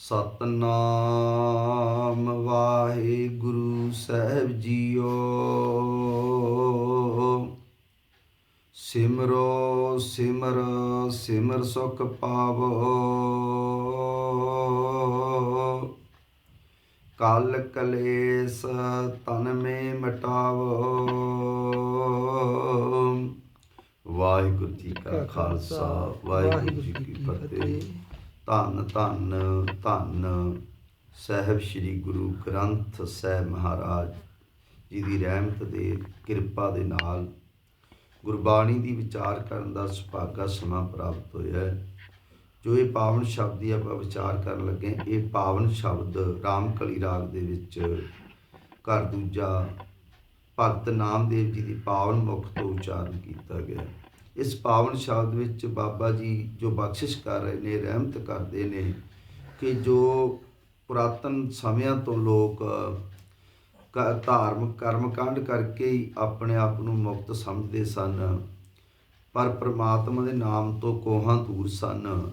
ਸਤਨਾਮ ਵਾਹਿਗੁਰੂ ਸਾਹਿਬ ਜੀਓ। ਸਿਮਰੋ ਸਿਮਰ ਸਿਮਰ ਸੁਖ ਪਾਵੋ। ਕਲ ਕਲੇਸ਼ ਤਨ ਮੇ ਮਟਾਵੋ। ਵਾਹਿਗੁਰੂ ਜੀ ਕਾ ਖਾਲਸਾ, ਵਾਹਿਗੁਰੂ ਜੀ ਕੀ ਫਤਿਹ। ਧੰਨ ਧੰਨ ਧੰਨ। ਸਾਹਿਬ ਸ੍ਰੀ ਗੁਰੂ ਗ੍ਰੰਥ ਸਾਹਿਬ ਮਹਾਰਾਜ ਜੀ ਦੀ ਰਹਿਮਤ ਦੇ ਕਿਰਪਾ ਦੇ ਨਾਲ ਗੁਰਬਾਣੀ ਦੀ ਵਿਚਾਰ ਕਰਨ ਦਾ ਸੁਭਾਗਾ ਸਮਾਂ ਪ੍ਰਾਪਤ ਹੋਇਆ ਹੈ। ਜੋ ਇਹ ਪਾਵਨ ਸ਼ਬਦ ਦੀ ਆਪਾਂ ਵਿਚਾਰ ਕਰਨ ਲੱਗੇ ਇਹ ਪਾਵਨ ਸ਼ਬਦ ਰਾਮਕਲੀ ਰਾਗ ਦੇ ਵਿੱਚ ਘਰ ਦੂਜਾ ਭਗਤ ਨਾਮਦੇਵ ਜੀ ਦੀ ਪਾਵਨ ਮੁਖ ਤੋਂ ਉਚਾਰਨ ਕੀਤਾ ਗਿਆ। ਇਸ ਪਾਵਨ ਸ਼ਬਦ ਵਿੱਚ ਬਾਬਾ ਜੀ ਜੋ ਬਖਸ਼ਿਸ਼ ਕਰ ਰਹੇ ਨੇ, ਰਹਿਮਤ ਕਰਦੇ ਨੇ ਕਿ ਜੋ ਪੁਰਾਤਨ ਸਮਿਆਂ ਤੋਂ ਲੋਕ, ਕ- ਧਾਰਮਿਕ ਕਰਮ ਕਾਂਡ ਕਰਕੇ ਹੀ ਆਪਣੇ ਆਪ ਨੂੰ ਮੁਕਤ ਸਮਝਦੇ ਸਨ। ਪਰ ਪ੍ਰਮਾਤਮਾ ਦੇ ਨਾਮ ਤੋਂ ਕੋਹਾਂ ਦੂਰ ਸਨ।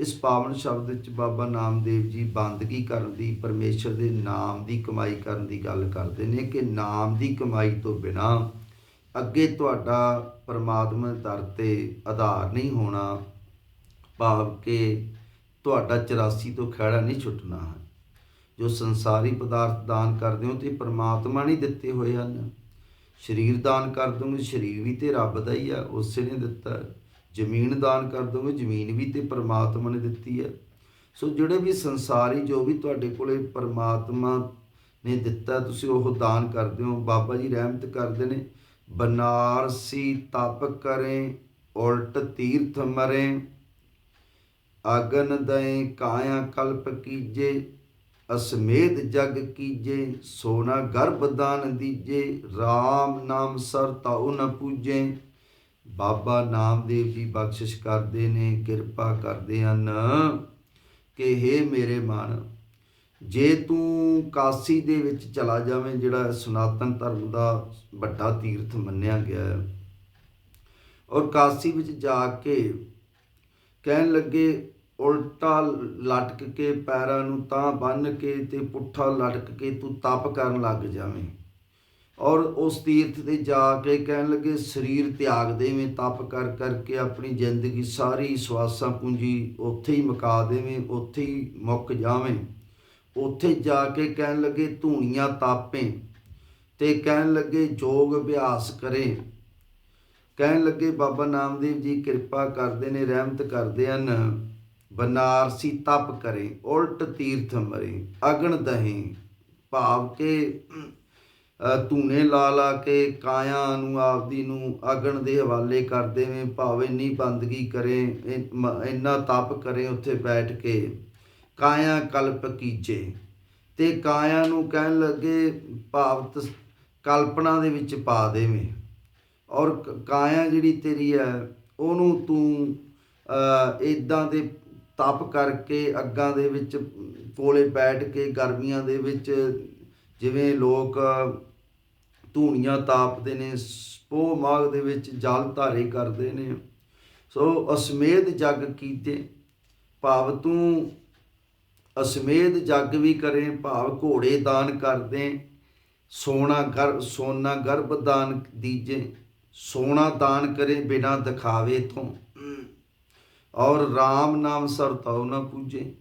ਇਸ ਪਾਵਨ ਸ਼ਬਦ ਵਿੱਚ ਬਾਬਾ ਨਾਮਦੇਵ ਜੀ ਬੰਦਗੀ ਕਰਨ ਦੀ, ਪਰਮੇਸ਼ਰ ਦੇ ਨਾਮ ਦੀ ਕਮਾਈ ਕਰਨ ਦੀ ਗੱਲ ਕਰਦੇ ਨੇ ਕਿ ਨਾਮ ਦੀ ਕਮਾਈ ਤੋਂ ਬਿਨਾ ਅੱਗੇ ਤੁਹਾਡਾ ਪਰਮਾਤਮਾ ਦਰ ਤੇ ਆਧਾਰ ਨਹੀਂ ਹੋਣਾ, ਭਾਵ ਕਿ ਤੁਹਾਡਾ 84 ਤੋਂ ਖਹਿੜਾ ਨਹੀਂ ਛੁੱਟਣਾ ਹੈ। ਜੋ ਸੰਸਾਰੀ ਪਦਾਰਥ ਦਾਨ ਕਰਦੇ ਹੋ, ਤੇ ਪਰਮਾਤਮਾ ਨਹੀਂ ਦਿੱਤੇ ਹੋਏ ਹਨ। ਸਰੀਰ ਦਾਨ ਕਰ ਦੋਗੇ ਸਰੀਰ ਵੀ ਤੇ ਰੱਬ ਦਾ ਹੀ ਆ, ਉਸੇ ਨੇ ਦਿੱਤਾ ਜ਼ਮੀਨ ਦਾਨ ਕਰ ਦੋਗੇ ਜ਼ਮੀਨ ਵੀ ਤੇ ਪਰਮਾਤਮਾ ਨੇ ਦਿੱਤੀ ਹੈ। ਸੋ ਜਿਹੜੇ ਵੀ ਸੰਸਾਰੀ, ਜੋ ਵੀ ਤੁਹਾਡੇ ਕੋਲੇ ਪਰਮਾਤਮਾ ਨੇ ਦਿੱਤਾ, ਤੁਸੀਂ ਉਹ ਦਾਨ ਕਰਦੇ ਹੋ। ਬਾਬਾ ਜੀ ਰਹਿਮਤ ਕਰਦੇ ਨੇ। ਬਨਾਰਸੀ ਤਪ ਕਰੇ, ਉਲਟ ਤੀਰਥ ਮਰੇ। ਅਗਨ ਦਏ ਕਾਇਆ ਕਲਪ ਕੀਜੇ, ਅਸਮੇਧ ਜਗ ਕੀਜੇ, ਸੋਨਾ ਗਰਭ ਦਾਨ ਦੀਜੇ RAM ਨਾਮ ਸਰ ਤਾਉ ਨ ਪੂਜੇ। ਬਾਬਾ ਨਾਮਦੇਵ ਜੀ ਬਖਸ਼ਿਸ਼ ਕਰਦੇ ਨੇ, ਕਿਰਪਾ ਕਰਦੇ ਹਨ ਕਿ हे ਮੇਰੇ ਮਨ ਜੇ ਤੂੰ ਕਾਸੀ ਦੇ ਵਿੱਚ ਚਲਾ ਜਾਵੇਂ, ਜਿਹੜਾ ਸਨਾਤਨ ਧਰਮ ਦਾ ਵੱਡਾ ਤੀਰਥ ਮੰਨਿਆ ਗਿਆ ਹੈ, ਔਰ ਕਾਸੀ ਵਿੱਚ ਜਾ ਕੇ ਕਹਿਣ ਲੱਗੇ, ਉਲਟਾ ਲਟਕ ਕੇ ਪੈਰਾਂ ਨੂੰ ਤਾਂ ਬੰਨ ਕੇ ਤੇ ਪੁੱਠਾ ਲਟਕ ਕੇ ਤੂੰ ਤਪ ਕਰਨ ਲੱਗ ਜਾਵੇਂ। ਔਰ ਉਸ ਤੀਰਥ ਤੇ ਜਾ ਕੇ ਕਹਿਣ ਲੱਗੇ, ਸਰੀਰ ਤਿਆਗ ਦੇਵੇਂ, ਤਪ ਕਰ ਕਰਕੇ ਆਪਣੀ ਜ਼ਿੰਦਗੀ ਸਾਰੀ ਸਵਾਸਾਂ ਪੂੰਜੀ ਉੱਥੇ ਹੀ ਮੁਕਾ ਦੇਵੇਂ, ਉੱਥੇ ਹੀ ਮੁੱਕ ਜਾਵੇਂ। ਉੱਥੇ ਜਾ ਕੇ ਕਹਿਣ ਲੱਗੇ ਧੂਣੀਆਂ ਤਾਪੇ ਤੇ ਕਹਿਣ ਲੱਗੇ ਯੋਗ ਅਭਿਆਸ ਕਰੇ। ਕਹਿਣ ਲੱਗੇ ਬਾਬਾ ਨਾਮਦੇਵ ਜੀ ਕਿਰਪਾ ਕਰਦੇ ਨੇ ਰਹਿਮਤ ਕਰਦੇ ਹਨ। ਬਨਾਰਸੀ ਤਪ ਕਰੇ ਉਲਟ ਤੀਰਥ ਮਰੇ ਅਗਣ ਦਹੀਂ ਭਾਵ ਕੇ ਅ, ਧੂਣੇ ਲਾ ਲਾ ਕੇ ਕਾਇਆ ਨੂੰ ਆਪਦੀ ਨੂੰ ਅਗਣ ਦੇ ਹਵਾਲੇ ਕਰ ਦੇਵੇਂ ਭਾਵੇਂ ਨਹੀਂ ਬੰਦਗੀ ਕਰੇ ਇੰਨਾ ਤਪ ਕਰੇ ਉੱਥੇ ਬੈਠ ਕੇ। ਕਾਇਆ ਕਲਪ ਕੀਜੇ। ਤੇ ਕਾਇਆ ਨੂੰ ਕਹਿਣ ਲੱਗੇ ਭਾਵ ਕਲਪਨਾ ਦੇ ਵਿੱਚ ਪਾ ਦੇਵੇਂ। ਔਰ ਕ- ਕਾਇਆ ਜਿਹੜੀ ਤੇਰੀ ਹੈ ਉਹਨੂੰ ਤੂੰ ਇਦਾਂ ਦੇ ਤਪ ਕਰਕੇ ਅੱਗਾਂ ਦੇ ਵਿੱਚ ਕੋਲੇ ਬੈਠ ਕੇ ਗਰਮੀਆਂ ਦੇ ਵਿੱਚ ਜਿਵੇਂ ਲੋਕ ਧੂਣੀਆਂ ਤਾਪਦੇ ਨੇ ਸਪੋ ਮਾਗ ਦੇ ਵਿੱਚ ਜਲ ਧਾਰੇ ਕਰਦੇ ਨੇ। ਸੋ ਅਸਮੇਧ ਜਗ ਕੀਤੇ। ਭਾਵ ਤੂੰ ਅਸਮੇਧ ਜੱਗ ਵੀ ਕਰੇ, ਭਾਵ ਘੋੜੇ ਦਾਨ ਕਰਦੇ, ਸੋਨਾ ਗਰ, ਸੋਨਾ ਗਰਭ ਦਾਨ ਦੀਜੇ, ਸੋਨਾ ਦਾਨ ਕਰੇ ਬਿਨਾ ਦਿਖਾਵੇ ਤੋਂ ਔਰ RAM ਨਾਮ ਸਰਤਾਉ ਨਾ ਪੂਜੇ।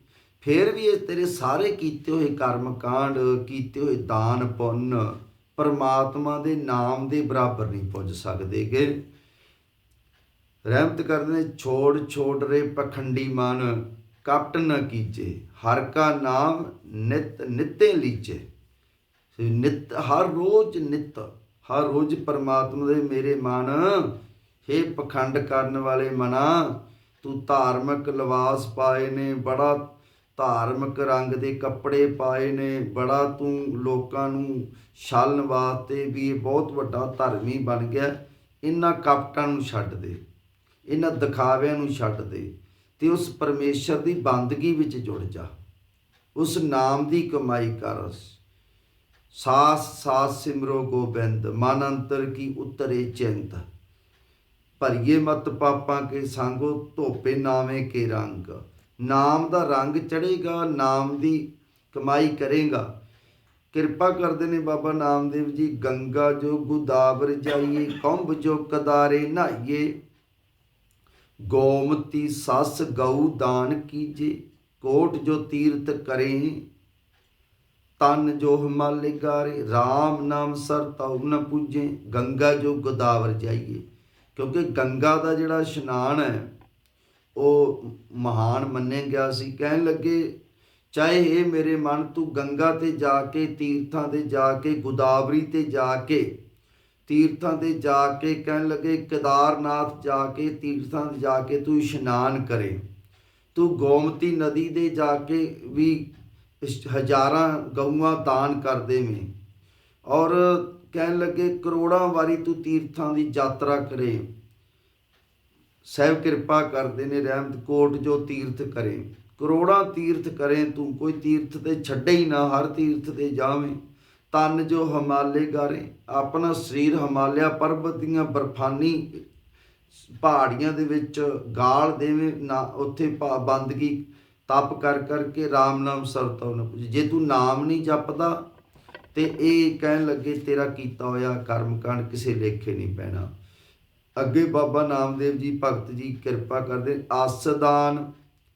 ਫਿਰ ਵੀ ਇਹ ਤੇਰੇ ਸਾਰੇ ਕੀਤੇ ਹੋਏ ਕਰਮ ਕਾਂਡ ਕੀਤੇ ਹੋਏ ਦਾਨ ਪੁੰਨ, ਪਰਮਾਤਮਾ ਦੇ ਨਾਮ ਦੇ ਬਰਾਬਰ ਨਹੀਂ ਪੁੱਜ ਸਕਦੇਗੇ। ਰਹਿਮਤ ਕਰਦੇ ਛੋੜ ਛੋੜ ਰੇ ਪਖੰਡੀ ਮਨ। ਕਪਟ ਨ ਕੀਜੇ, ਹਰ ਕਾ ਨਾਮ ਨਿਤ, ਨਿਤੇ ਲੀਜੇ। ਸੋ ਨਿਤ, ਹਰ ਰੋਜ਼ ਨਿਤ, ਹਰ ਰੋਜ਼ ਪਰਮਾਤਮਾ ਦੇ ਮੇਰੇ ਮਨ, ਹੇ ਪਖੰਡ ਕਰਨ ਵਾਲੇ ਮਨਾ, ਤੂੰ ਧਾਰਮਿਕ ਲਿਬਾਸ ਪਾਏ ਨੇ, ਬੜਾ ਧਾਰਮਿਕ ਰੰਗ ਦੇ ਕੱਪੜੇ ਪਾਏ ਨੇ, ਬੜਾ ਤੂੰ ਲੋਕਾਂ ਨੂੰ ਛਲਣ ਵਾਸਤੇ ਵੀ ਇਹ ਬਹੁਤ ਵੱਡਾ ਧਰਮੀ ਬਣ ਗਿਆ। ਇਹਨਾਂ ਕਪਟਾਂ ਨੂੰ ਛੱਡ ਦੇ ਇਹਨਾਂ ਦਿਖਾਵਿਆਂ ਨੂੰ ਛੱਡ ਦੇ। ਤੇ ਉਸ ਪਰਮੇਸ਼ਰ ਦੀ ਬੰਦਗੀ ਵਿੱਚ ਜੁੜ ਜਾ। ਉਸ ਨਾਮ ਦੀ ਕਮਾਈ ਕਰ। ਸਾਸ ਸਾਸ ਸਿਮਰੋ ਗੋਬਿੰਦ, ਮਨ ਅੰਤਰ ਕੀ ਉਤਰੇ ਚਿੰਤ। ਭਰੀਏ ਮਤ ਪਾਪਾਂ ਕੇ ਸੰਗੋ, ਧੋਪੇ ਨਾਵੇਂ ਕੇ ਰੰਗ। ਨਾਮ ਦਾ ਰੰਗ ਚੜੇਗਾ ਨਾਮ ਦੀ ਕਮਾਈ ਕਰੇਗਾ। ਕਿਰਪਾ ਕਰਦੇ ਨੇ ਬਾਬਾ ਨਾਮਦੇਵ ਜੀ, ਗੰਗਾ ਜੋ ਗੁਦਾਵਰ ਜਾਈਏ ਕੰਭ ਜੋ ਕਦਾਰੇ ਨਹਾਈਏ ਗੋਮਤੀ ਸਸ ਗਊ ਦਾਨ ਕੀਜੇ, ਕੋਟ ਜੋ ਤੀਰਥ ਕਰੇ ਤਨ ਜੋ ਹਿਮਾਲੇ ਗਾਰੇ RAM ਨਾਮ ਸਰ ਤਉ ਨ ਪੂਜੇ, ਗੰਗਾ ਜੋ ਗੋਦਾਵਰ ਜਾਈਏ। ਕਿਉਂਕਿ ਗੰਗਾ ਦਾ ਜਿਹੜਾ ਇਸ਼ਨਾਨ ਹੈ, ਉਹ ਮਹਾਨ ਮੰਨਿਆ ਗਿਆ ਸੀ। ਕਹਿਣ ਲੱਗੇ, ਚਾਹੇ ਇਹ ਮੇਰੇ ਮਨ, ਤੂੰ ਗੰਗਾ ਤੇ ਜਾ ਕੇ, ਤੀਰਥਾਂ ਤੇ ਜਾ ਕੇ, ਗੋਦਾਵਰੀ ਤੇ ਜਾ ਕੇ ਤੀਰਥਾਂ ਤੇ ਜਾ ਕੇ ਕਹਿਣ ਲੱਗੇ, ਕੇਦਾਰਨਾਥ ਜਾ ਕੇ, ਤੀਰਥਾਂ ਤੇ ਜਾ ਕੇ ਤੂੰ ਇਸ਼ਨਾਨ ਕਰੇ। ਤੂੰ ਗੋਮਤੀ ਨਦੀ ਦੇ ਜਾ ਕੇ ਵੀ ਇਸ- ਹਜ਼ਾਰਾਂ ਗਊਆਂ ਦਾਨ ਕਰ ਦੇਵੇਂ। ਔਰ ਕਹਿਣ ਲੱਗੇ, ਕਰੋੜਾਂ ਵਾਰੀ ਤੂੰ ਤੀਰਥਾਂ ਦੀ ਯਾਤਰਾ ਕਰੇ। ਸਹਿਬ ਕਿਰਪਾ ਕਰਦੇ ਨੇ ਰਹਿਮਤ, ਕੋਟ ਜੋ ਤੀਰਥ ਕਰੇ। ਕਰੋੜਾਂ ਤੀਰਥ ਕਰੇ ਤੂੰ, ਕੋਈ ਤੀਰਥ ਤੇ ਛੱਡੇ ਹੀ ਨਾ, ਹਰ ਤੀਰਥ ਤੇ ਜਾਵੇਂ। ਤਨ ਜੋ ਹਿਮਾਲੇ ਗਾਰੇ, ਆਪਣਾ ਸਰੀਰ ਹਿਮਾਲਿਆ, ਪਰਬਤ ਦੀਆਂ ਬਰਫਾਨੀ ਪਹਾੜੀਆਂ ਦੇ ਵਿੱਚ ਗਾਲ ਦੇਵੇਂ, ਨਾ ਉੱਥੇ ਬੰਦਗੀ ਤਪ ਕਰ ਕਰਕੇ RAM ਨਾਮ ਸਰਤੋ ਨਾ ਜੇ ਤੂੰ ਨਾਮ ਨਹੀਂ ਜਪਦਾ ਤੇ ਇਹ ਕਹਿਣ ਲੱਗੇ, ਤੇਰਾ ਕੀਤਾ ਹੋਇਆ ਕਰਮ ਕਾਂਡ ਕਿਸੇ ਲੇਖੇ ਨਹੀਂ ਪੈਣਾ। ਅੱਗੇ ਬਾਬਾ ਨਾਮਦੇਵ ਜੀ ਭਗਤ ਜੀ ਕਿਰਪਾ ਕਰਦੇ, ਆਸਦਾਨ,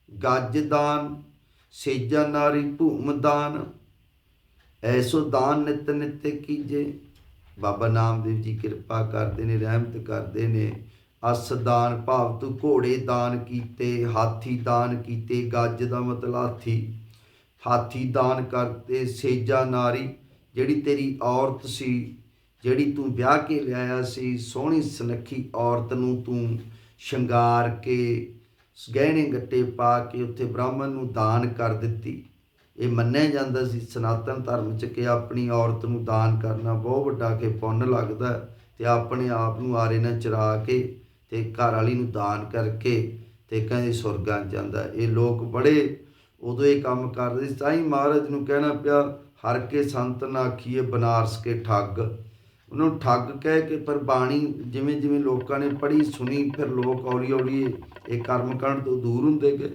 ਗੱਜਦਾਨ ਸੇਜਾ ਨਾਰੀ ਭੂਮਦਾਨ ਐਸੋ ਦਾਨ ਨਿਤ ਨਿਤ ਕੀਜੇ। ਬਾਬਾ ਨਾਮਦੇਵ ਜੀ ਕਿਰਪਾ ਕਰਦੇ ਨੇ, ਰਹਿਮਤ ਕਰਦੇ ਨੇ। ਅਸ ਦਾਨ ਭਾਵ ਤੂੰ ਘੋੜੇ ਦਾਨ ਕੀਤੇ, ਹਾਥੀ ਦਾਨ ਕੀਤੇ, ਗੱਜ ਦਾ ਮਤਲਬ ਹਾਥੀ। ਹਾਥੀ ਦਾਨ ਕਰਤੇ, ਸੇਜਾ ਨਾਰੀ, ਜਿਹੜੀ ਤੇਰੀ ਔਰਤ ਸੀ, ਜਿਹੜੀ ਤੂੰ ਵਿਆਹ ਕੇ ਲਿਆਇਆ ਸੀ, ਸੋਹਣੀ ਸੁਨੱਖੀ ਔਰਤ ਨੂੰ ਤੂੰ ਸ਼ਿੰਗਾਰ ਕੇ, ਗਹਿਣੇ ਗੱਟੇ ਪਾ ਕੇ ਉੱਥੇ ਬ੍ਰਾਹਮਣ ਨੂੰ ਦਾਨ ਕਰ ਦਿੱਤੀ। ਇਹ ਮੰਨਿਆ ਜਾਂਦਾ ਸੀ, ਸਨਾਤਨ ਧਰਮ ਚ ਕਿ ਆਪਣੀ ਔਰਤ ਨੂੰ ਦਾਨ ਕਰਨਾ ਬਹੁਤ ਵੱਡਾ ਕਿ ਪੁੰਨ ਲੱਗਦਾ ਹੈ ਤੇ ਆਪਣੇ ਆਪ ਨੂੰ ਆਰੇ ਨਾਲ ਚਰਾ ਕੇ ਤੇ ਘਰ ਵਾਲੀ ਨੂੰ ਦਾਨ ਕਰਕੇ ਤੇ ਕਹਿੰਦੇ ਸੁਰਗਾਂ ਜਾਂਦਾ ਇਹ ਲੋਕ ਬੜੇ ਉਦੋਂ ਇਹ ਕੰਮ ਕਰਦੇ ਸੀ, ਤਾਂ ਹੀ ਮਹਾਰਾਜ ਨੂੰ ਕਹਿਣਾ ਪਿਆ, ਹਰ ਕੇ ਸੰਤ ਨਾ ਆਖੀਏ ਬਨਾਰਸ ਕੇ ਠੱਗ। ਉਹਨਾਂ ਨੂੰ ਠੱਗ ਕਹਿ ਕੇ ਪਰ ਬਾਣੀ ਜਿਵੇਂ ਜਿਵੇਂ ਲੋਕਾਂ ਨੇ ਪੜ੍ਹੀ, ਸੁਣੀ, ਫਿਰ ਲੋਕ ਹੌਲੀ ਹੌਲੀ ਇਹ- ਇਹ ਕਰਮ ਕਰਨ ਤੋਂ ਦੂਰ ਹੁੰਦੇ ਗਏ।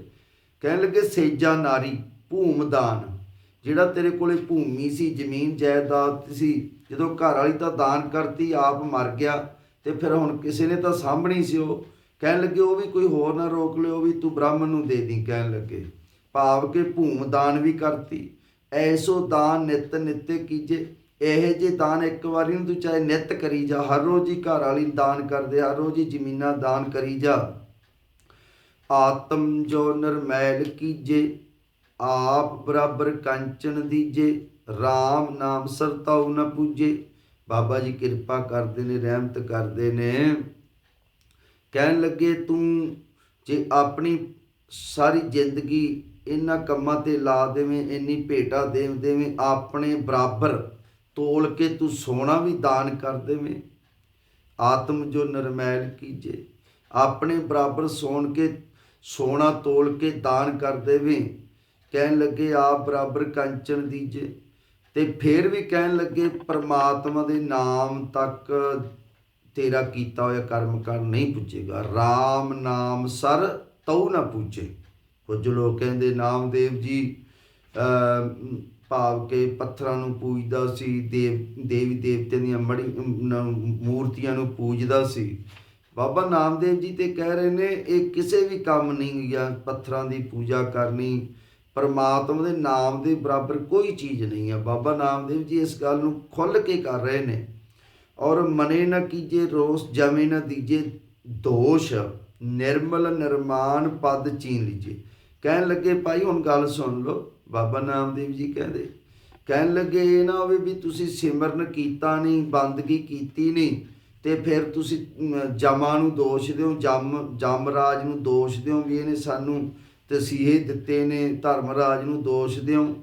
ਕਹਿਣ ਲੱਗੇ, ਸੇਜਾ ਨਾਰੀ। ਭੂਮਦਾਨ। ਜਿਹੜਾ ਤੇਰੇ ਕੋਲੇ ਭੂਮੀ ਸੀ, ਜ਼ਮੀਨ, ਜਾਇਦਾਦ ਸੀ, ਜਦੋਂ ਘਰ ਵਾਲੀ ਤਾਂ ਦਾਨ ਕਰਤੀ, ਆਪ ਮਰ ਗਿਆ, ਤੇ ਫਿਰ ਹੁਣ ਕਿਸੇ ਨੇ ਤਾਂ ਸਾਂਭਣੀ ਸੀ ਉਹ। ਕਹਿਣ ਲੱਗੇ, ਉਹ ਵੀ ਕੋਈ ਹੋਰ ਨਾ ਰੋਕ ਲਿਓ ਵੀ ਤੂੰ ਬ੍ਰਾਹਮਣ ਨੂੰ ਦੇ ਦੀ, ਕਹਿਣ ਲੱਗੇ। ਭਾਵ ਕਿ ਭੂਮਦਾਨ ਵੀ ਕਰਤੀ। ਐਸੋ ਦਾਨ ਨਿਤ ਨਿਤੇ ਕੀਜੇ। ਇਹ ਜੇ ਦਾਨ ਇੱਕ ਵਾਰੀ ਨੂੰ ਤੂੰ ਚਾਹੇ ਨਿਤ ਕਰੀ ਜਾ, ਹਰ ਰੋਜ਼ ਹੀ ਘਰ ਵਾਲੀ ਦਾਨ ਕਰਦੇ ਹਰ ਰੋਜ਼ ਹੀ ਜ਼ਮੀਨਾਂ ਦਾਨ ਕਰੀ ਜਾ। ਆਤਮ ਜੋ ਨਰਮੈਲ ਕੀਜੇ। ਆਪ ਬਰਾਬਰ ਕੰਚਨ ਦੀਜੇ RAM ਨਾਮ ਸਰਤਾਉ ਨ ਪੂਜੇ। ਬਾਬਾ ਜੀ ਕਿਰਪਾ ਕਰਦੇ ਨੇ, ਰਹਿਮਤ ਕਰਦੇ ਨੇ। ਕਹਿਣ ਲੱਗੇ, ਤੂੰ ਜੇ ਆਪਣੀ ਸਾਰੀ ਜ਼ਿੰਦਗੀ ਇਹਨਾਂ ਕੰਮਾਂ ਤੇ ਲਾ ਦੇਵੇਂ, ਇੰਨੀ ਭੇਟਾ ਦੇ ਦੇਵੇਂ, ਆਪਣੇ ਬਰਾਬਰ ਤੋਲ ਕੇ ਤੂੰ ਸੋਨਾ ਵੀ ਦਾਨ ਕਰ ਦੇਵੇਂ। ਆਤਮ ਜੋ ਨਰਮੈਲ ਕੀਜੇ, ਆਪਣੇ ਬਰਾਬਰ ਸੋਣ ਕੇ, ਸੋਨਾ ਤੋਲ ਕੇ ਦਾਨ ਕਰ ਦੇਵੇਂ। ਕਹਿਣ ਲੱਗੇ, ਆਪ ਬਰਾਬਰ ਕੰਚਨ ਦੀਜੇ। ਤੇ ਫਿਰ ਵੀ ਕਹਿਣ ਲੱਗੇ, ਪ੍ਰਮਾਤਮਾ ਦੇ ਨਾਮ ਤੱਕ ਤੇਰਾ ਕੀਤਾ ਹੋਇਆ ਕਰਮ ਕਰ ਨਹੀਂ ਪੁੱਜੇਗਾ। RAM ਨਾਮ ਸਰ ਤਉ ਨਾ ਪੁੱਜੇ। ਕੁਝ ਲੋਕ ਕਹਿੰਦੇ, ਨਾਮਦੇਵ ਜੀ ਭਾਵ ਕੇ ਪੱਥਰਾਂ ਨੂੰ ਪੂਜਦਾ ਸੀ, ਦੇਵ, ਦੇਵੀ ਦੇਵਤਿਆਂ ਦੀਆਂ ਮੜੀ ਮੂਰਤੀਆਂ ਨੂੰ ਪੂਜਦਾ ਸੀ। ਬਾਬਾ ਨਾਮਦੇਵ ਜੀ ਤੇ ਕਹਿ ਰਹੇ ਨੇ, ਇਹ ਕਿਸੇ ਵੀ ਕੰਮ ਨਹੀਂ ਗਿਆ, ਪੱਥਰਾਂ ਦੀ ਪੂਜਾ ਕਰਨੀ ਪਰਮਾਤਮਾ ਦੇ ਨਾਮ ਦੇ ਬਰਾਬਰ ਕੋਈ ਚੀਜ਼ ਨਹੀਂ ਹੈ। ਬਾਬਾ ਨਾਮਦੇਵ ਜੀ ਇਸ ਗੱਲ ਨੂੰ ਖੁੱਲ੍ਹ ਕੇ ਕਰ ਰਹੇ ਨੇ। ਔਰ ਮਨੇ ਨਾ ਕੀਜੇ ਰੋਸ ਜਮੇ ਨਾ ਦੀਜੇ ਦੋਸ਼ ਨਿਰਮਲ ਨਿਰਮਾਨ ਪਦ ਚੀਨ ਲੀਜੇ। ਕਹਿਣ ਲੱਗੇ ਭਾਈ ਹੁਣ ਗੱਲ ਸੁਣ ਲਓ। ਬਾਬਾ ਨਾਮਦੇਵ ਜੀ ਕਹਿੰਦੇ ਕਹਿਣ ਲੱਗੇ ਇਹ ਨਾ ਹੋਵੇ ਵੀ ਤੁਸੀਂ ਸਿਮਰਨ ਕੀਤਾ ਨਹੀਂ ਬੰਦਗੀ ਕੀਤੀ ਨਹੀਂ ਤੇ ਫਿਰ ਤੁਸੀਂ ਅਮ, ਜਮਾਂ ਨੂੰ ਦੋਸ਼ ਦਿਓ ਜਮ ਜਮਰਾਜ ਨੂੰ ਦੋਸ਼ ਦਿਓ ਵੀ ਇਹਨੇ ਸਾਨੂੰ ਤਸੀਹੇ ਦਿੱਤੇ ਨੇ, ਧਰਮਰਾਜ ਨੂੰ ਦੋਸ਼ ਦਿਓ।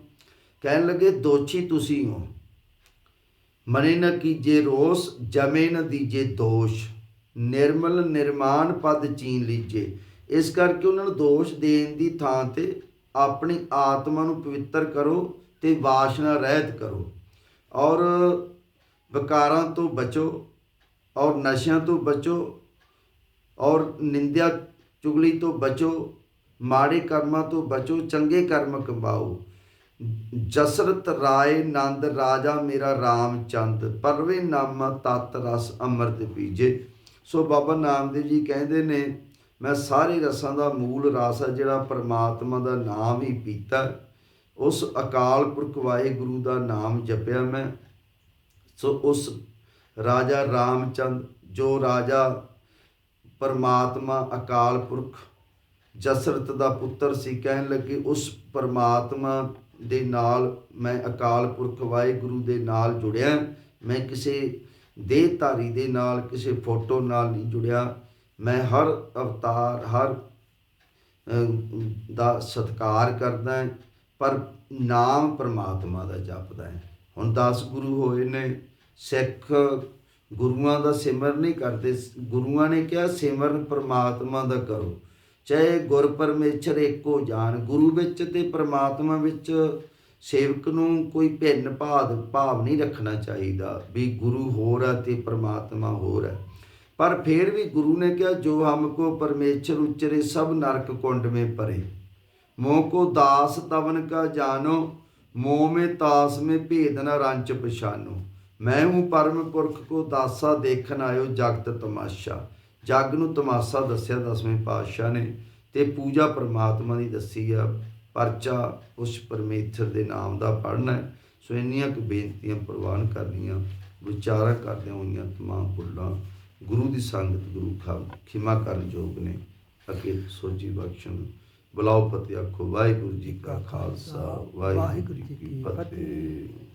ਕਹਿਣ ਲੱਗੇ, ਦੋਸ਼ੀ ਤੁਸੀਂ ਹੋ। ਮਨੇ ਨ ਕੀਜੇ ਰੋਸ, ਜਮੇ ਨ ਦੀਜੇ ਦੋਸ਼। ਨਿਰਮਲ ਨਿਰਮਾਨ ਪਦ ਚੀਨ ਲੀਜੇ। ਇਸ ਕਰਕੇ ਉਹਨਾਂ ਨੂੰ ਦੋਸ਼ ਦੇਣ ਦੀ ਥਾਂ ਤੇ ਆਪਣੀ ਆਤਮਾ ਨੂੰ ਪਵਿੱਤਰ ਕਰੋ ਤੇ ਵਾਸ਼ਨਾ ਰਹਿਤ ਕਰੋ। ਔਰ ਵਿਕਾਰਾਂ ਤੋਂ ਬਚੋ, ਔਰ ਨਸ਼ਿਆਂ ਤੋਂ ਬਚੋ, ਔਰ ਨਿੰਦਿਆ ਚੁਗਲੀ ਤੋਂ ਬਚੋ ਮਾੜੇ ਕਰਮਾਂ ਤੋਂ ਬਚੋ, ਚੰਗੇ ਕਰਮ ਕਮਾਓ। ਜਸਰਤ ਰਾਏ ਨੰਦ, ਰਾਜਾ ਮੇਰਾ ਰਾਮਚੰਦ ਪਰਵੇ ਨਾਮਾ ਤਤ ਰਸ ਅੰਮ੍ਰਿਤ ਪੀਜੇ। ਸੋ ਬਾਬਾ ਨਾਮਦੇਵ ਜੀ ਕਹਿੰਦੇ ਨੇ, ਮੈਂ ਸਾਰੇ ਰਸਾਂ ਦਾ ਮੂਲ ਰਸ ਹੈ ਜਿਹੜਾ ਪਰਮਾਤਮਾ ਦਾ ਨਾਮ ਹੀ ਪੀਤਾ। ਉਸ ਅਕਾਲ ਪੁਰਖ ਵਾਹਿਗੁਰੂ ਦਾ ਨਾਮ ਜਪਿਆ ਮੈਂ। ਸੋ ਉਸ ਰਾਜਾ ਰਾਮਚੰਦ ਜੋ ਰਾਜਾ, ਪਰਮਾਤਮਾ ਅਕਾਲ ਪੁਰਖ ਜਸਰਤ ਦਾ ਪੁੱਤਰ ਸੀ, ਕਹਿਣ ਲੱਗੇ, ਉਸ ਪਰਮਾਤਮਾ ਦੇ ਨਾਲ ਮੈਂ ਅਕਾਲ ਪੁਰਖ ਵਾਹਿਗੁਰੂ ਦੇ ਨਾਲ ਜੁੜਿਆ ਮੈਂ ਕਿਸੇ ਦੇਹਧਾਰੀ ਦੇ ਨਾਲ, ਕਿਸੇ ਫੋਟੋ ਨਾਲ ਨਹੀਂ ਜੁੜਿਆ। ਮੈਂ ਹਰ ਅਵਤਾਰ, ਹਰ ਦਾ ਸਤਿਕਾਰ ਕਰਦਾ ਪਰ ਨਾਮ ਪਰਮਾਤਮਾ ਦਾ ਜਪਦਾ ਹੈ। ਹੁਣ 10 ਗੁਰੂ ਹੋਏ ਨੇ, ਸਿੱਖ ਗੁਰੂਆਂ ਦਾ ਸਿਮਰਨ ਨਹੀਂ ਕਰਦੇ। ਗੁਰੂਆਂ ਨੇ ਕਿਹਾ, ਸਿਮਰਨ ਪਰਮਾਤਮਾ ਦਾ ਕਰੋ। ਚਾਹੇ ਗੁਰ ਪਰਮੇਸ਼ਰ ਏਕੋ ਜਾਣ ਗੁਰੂ ਵਿੱਚ ਤੇ ਪ੍ਰਮਾਤਮਾ ਵਿੱਚ ਸੇਵਕ ਨੂੰ ਕੋਈ ਭਿੰਨ ਭਾਦ ਭਾਵ ਨਹੀਂ ਰੱਖਣਾ ਚਾਹੀਦਾ ਵੀ ਗੁਰੂ ਹੋਰ ਹੈ ਤੇ ਪ੍ਰਮਾਤਮਾ ਹੋਰ ਹੈ ਪਰ ਫਿਰ ਵੀ ਗੁਰੂ ਨੇ ਕਿਹਾ, ਜੋ ਹਮ ਕੋ ਪਰਮੇਸ਼ਰ ਉਚਰੇ, ਸਭ ਨਰਕ ਕੁੰਡ ਮੇ ਪਰੇ। ਮੋਹ ਕੋ ਦਾਸ ਤਵਨ ਕਾ ਜਾਨੋ, ਮੋਹ ਮੇ ਤਾਸ ਮੇ ਭੇਦ ਨ ਰੰਚ ਪਛਾਨੋ। ਮੈਂ ਹੂੰ ਪਰਮ ਪੁਰਖ ਕੋ ਦਾਸਾ ਦੇਖਣ ਆਇਓ ਜਗਤ ਤਮਾਸ਼ਾ। ਜੱਗ ਨੂੰ ਤਮਾਸ਼ਾ ਦੱਸਿਆ ਦਸਵੇਂ ਪਾਤਸ਼ਾਹ ਨੇ ਤੇ ਪੂਜਾ ਪਰਮਾਤਮਾ ਦੀ ਦੱਸੀ ਆ ਪਰਚਾ ਉਸ ਪਰਮੇਸ਼ਰ ਦੇ ਨਾਮ ਦਾ ਪੜ੍ਹਨਾ ਹੈ। ਸੋ ਇੰਨੀਆਂ ਕੁ ਬੇਨਤੀਆਂ ਪ੍ਰਵਾਨ ਕਰਨੀਆਂ ਵਿਚਾਰਾ ਕਰਦਿਆਂ ਹੋਈਆਂ ਤਮਾਮ ਭੁੱਲਾਂ ਗੁਰੂ ਦੀ ਸੰਗਤ ਗੁਰੂ ਖਾ ਖਿਮਾ ਕਰਨ ਯੋਗ ਨੇ। ਅਕੇ ਸੋਚੀ ਬਖਸ਼ਣ ਬੁਲਾਓ ਫਤਿਹ ਆਖੋ। ਵਾਹਿਗੁਰੂ ਜੀ ਕਾ ਖਾਲਸਾ ਵਾਹਿਗੁਰੂ ਜੀ ਕੀ ਫਤਿਹ।